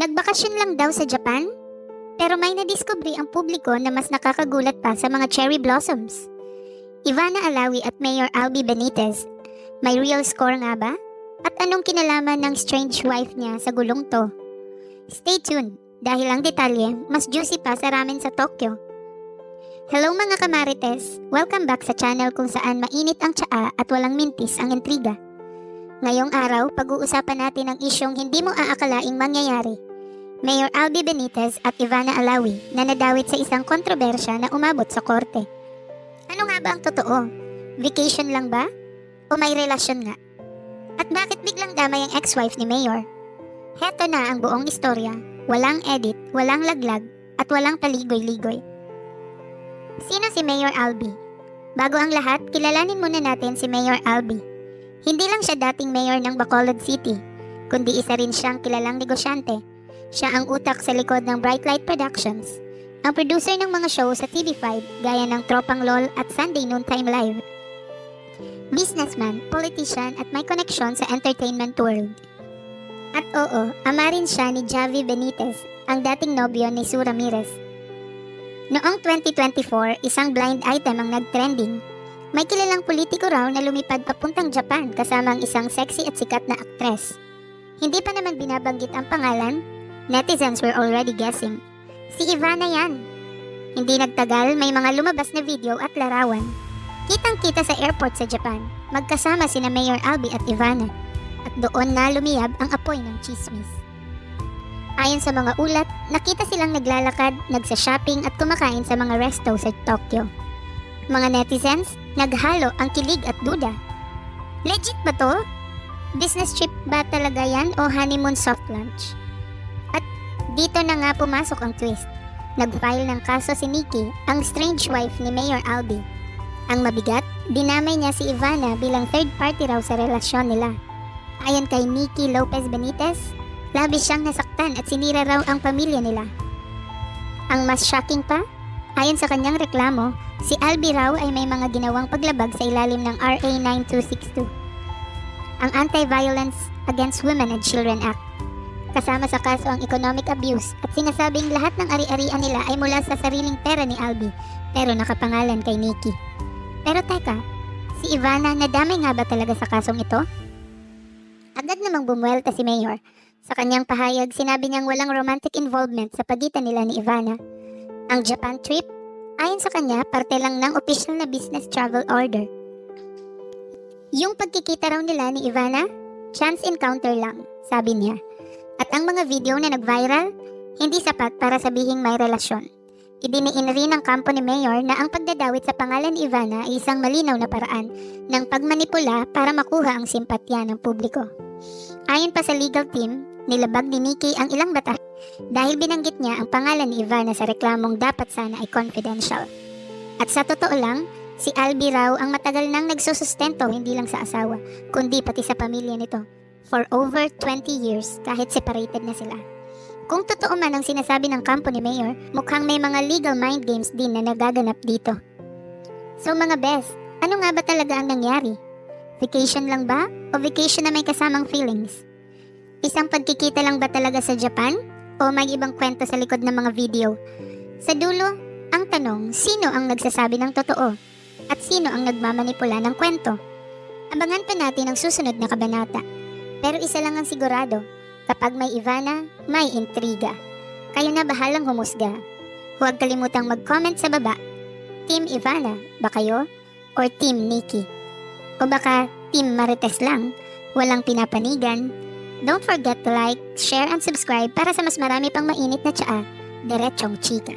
Nagbakasyon lang daw sa Japan? Pero may nadiskubre ang publiko na mas nakakagulat pa sa mga cherry blossoms. Ivana Alawi at Mayor Albi Benitez, may real score nga ba? At anong kinalaman ng strange wife niya sa gulong to? Stay tuned, dahil ang detalye mas juicy pa sa ramen sa Tokyo. Hello mga kamarites! Welcome back sa channel kung saan mainit ang tsaa at walang mintis ang intriga. Ngayong araw, pag-uusapan natin ang isyong hindi mo aakalaing mangyayari. Mayor Albi Benitez at Ivana Alawi na nadawit sa isang kontrobersya na umabot sa korte. Ano nga ba ang totoo? Vacation lang ba? O may relasyon nga? At bakit biglang damay ang ex-wife ni Mayor? Heto na ang buong istorya. Walang edit, walang laglag, at walang paligoy-ligoy. Sino si Mayor Albi? Bago ang lahat, kilalanin muna natin si Mayor Albi. Hindi lang siya dating mayor ng Bacolod City, kundi isa rin siyang kilalang negosyante. Siya ang utak sa likod ng Bright Light Productions, ang producer ng mga show sa TV5 gaya ng Tropang LOL at Sunday Noontime Live. Businessman, politician at may koneksyon sa entertainment world. At oo, ama rin siya ni Javi Benitez, ang dating nobyo ni Sue Ramirez. Noong 2024, isang blind item ang nag-trending. May kilalang politiko raw na lumipad papuntang Japan kasama ang isang sexy at sikat na aktres. Hindi pa naman binabanggit ang pangalan, netizens were already guessing. Si Ivana yan. Hindi nagtagal, may mga lumabas na video at larawan. Kitang-kita sa airport sa Japan, magkasama sina Mayor Albi at Ivana. At doon na lumiyab ang apoy ng chismis. Ayon sa mga ulat, nakita silang naglalakad, nagsa-shopping at kumakain sa mga resto sa Tokyo. Mga netizens, naghalo ang kilig at duda. Legit ba to? Business trip ba talaga yan o honeymoon soft lunch? Dito na nga pumasok ang twist. Nag-file ng kaso si Nikki, ang strange wife ni Mayor Albi. Ang mabigat, dinamay niya si Ivana bilang third party raw sa relasyon nila. Ayon kay Nikki Lopez Benitez, labis siyang nasaktan at sinira raw ang pamilya nila. Ang mas shocking pa, ayon sa kanyang reklamo, si Albi raw ay may mga ginawang paglabag sa ilalim ng RA 9262, ang Anti-Violence Against Women and Children Act. Kasama sa kaso ang economic abuse at sinasabing lahat ng ari-arian nila ay mula sa sariling pera ni Albi pero nakapangalan kay Nikki. Pero teka, si Ivana nadamay nga ba talaga sa kasong ito? Agad namang bumuelta si Mayor. Sa kanyang pahayag, sinabi niyang walang romantic involvement sa pagitan nila ni Ivana. Ang Japan trip, ayon sa kanya, parte lang ng official na business travel order. Yung pagkikita raw nila ni Ivana, chance encounter lang, sabi niya. At ang mga video na nag-viral, hindi sapat para sabihing may relasyon. Idiniin rin ng kampo ni Mayor na ang pagdadawit sa pangalan ni Ivana ay isang malinaw na paraan ng pagmanipula para makuha ang simpatya ng publiko. Ayon pa sa legal team, nilabag ni Nikki ang ilang batas dahil binanggit niya ang pangalan ni Ivana sa reklamong dapat sana ay confidential. At sa totoo lang, si Albi raw ang matagal nang nagsusustento hindi lang sa asawa, kundi pati sa pamilya nito for over 20 years kahit separated na sila. Kung totoo man ang sinasabi ng kampo ni Mayor, mukhang may mga legal mind games din na nagaganap dito. So mga best, ano nga ba talaga ang nangyari? Vacation lang ba? O vacation na may kasamang feelings? Isang pagkikita lang ba talaga sa Japan? O may ibang kwento sa likod ng mga video? Sa dulo, ang tanong, sino ang nagsasabi ng totoo? At sino ang nagmamanipula ng kwento? Abangan pa natin ang susunod na kabanata. Pero isa lang ang sigurado, kapag may Ivana, may intriga. Kayo na bahalang humusga. Huwag kalimutang mag-comment sa baba. Team Ivana, ba kayo? Or Team Nikki? O baka Team Marites lang, walang pinapanigan? Don't forget to like, share, and subscribe para sa mas marami pang mainit na tsaa, diretsong chika.